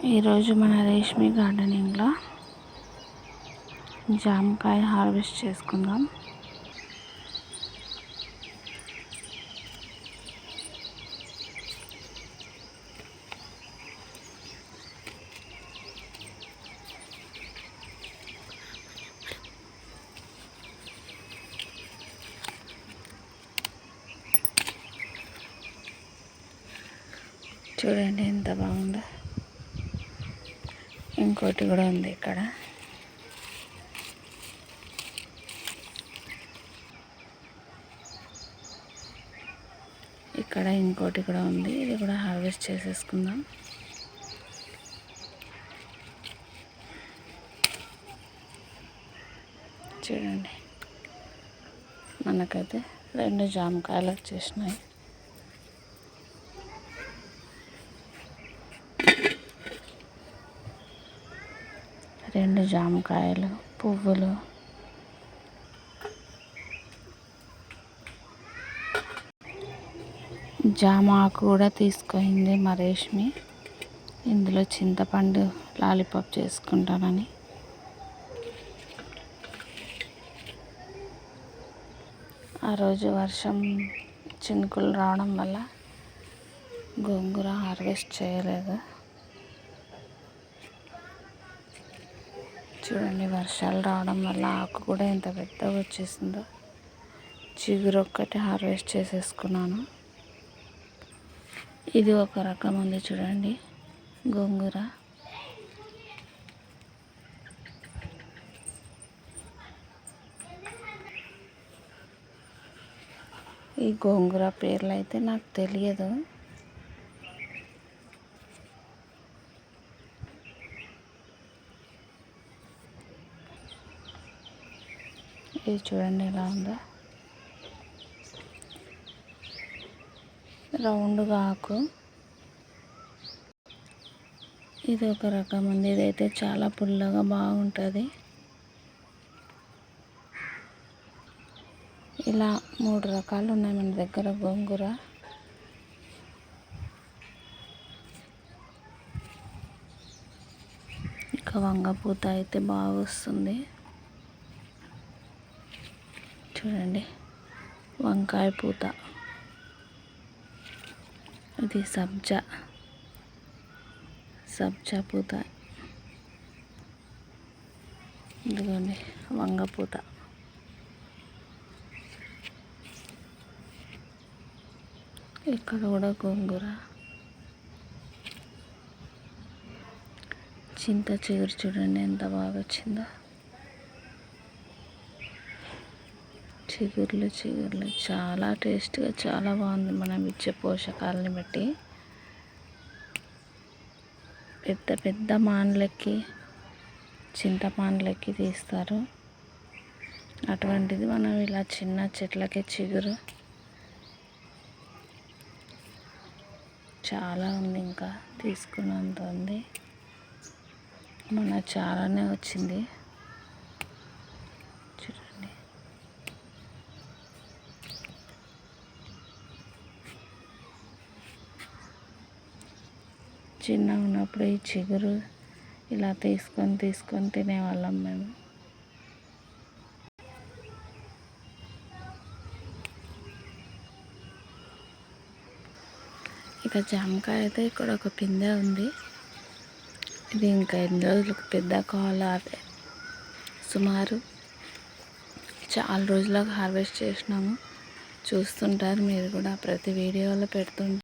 ఈరోజు మన రేష్మి గార్డెనింగ్లో జామకాయ హార్వెస్ట్ చేసుకుందాం. చూడండి ఎంత బాగుందో. ఇంకోటి కూడా ఉంది ఇక్కడ. ఇక్కడ ఇంకోటి కూడా ఉంది. ఇది కూడా హార్వెస్ట్ చేసేసుకుందాం. చూడండి. మనకైతే రెండు జామకాయలు వచ్చేసినాయి. రెండు జామకాయలు పువ్వులు. జామ ఆకు కూడా తీసుకుంది మా రేష్మి ఇందులో చింతపండు లాలీపాప్ చేసుకుంటానని. ఆ రోజు వర్షం చినుకులు రావడం వల్ల గోంగూర హార్వెస్ట్ చేయలేదు. చూడండి వర్షాలు రావడం వల్ల ఆకు కూడా ఎంత పెద్దగా వచ్చేసిందో. చిగురు ఒక్కటి హార్వెస్ట్ చేసేసుకున్నాను. ఇది ఒక రకం ఉంది చూడండి గోంగూర. ఈ గోంగూర పేర్లు అయితే నాకు తెలియదు. ఇది చూడండి ఎలా ఉందో. రౌండ్గా ఆకు. ఇది ఒక రకం ఉంది. ఇదైతే చాలా పుల్లగా బాగుంటుంది. ఇలా మూడు రకాలు ఉన్నాయి మన దగ్గర. గోంగూర ఇంకా వంగపూత అయితే బాగా వస్తుంది. చూడండి. వంకాయ పూత. ఇది సబ్జా. సబ్జా పూత. ఇదిగోండి వంగపూత ఇక్కడ కూడా గోంగూర. చింత చిగురు చూడండి ఎంత బాగా వచ్చిందో. చిగుర్లు చిగుర్లు. చాలా టేస్ట్గా చాలా బాగుంది మనం ఇచ్చే పోషకాలని బట్టి. పెద్ద పెద్ద మాన్లకి చింతపాన్లకి తీస్తారు. అటువంటిది మనం ఇలా చిన్న చెట్లకి చిగురు. చాలా ఉంది ఇంకా తీసుకున్నంత ఉంది. మన చాలానే వచ్చింది. చిన్నగా ఉన్నప్పుడు ఈ చిగురు ఇలా తీసుకొని తీసుకొని తినేవాళ్ళం మేము. ఇక జామకాయ అయితే ఇక్కడ ఒక పిందె ఉంది. ఇది ఇంకా ఎన్ని రోజులకు పెద్ద కావాలి అదే. సుమారు చాలా రోజులకు హార్వెస్ట్ చేసినాము. చూస్తుంటారు మీరు కూడా ప్రతి వీడియోలో పెడుతుంటారు.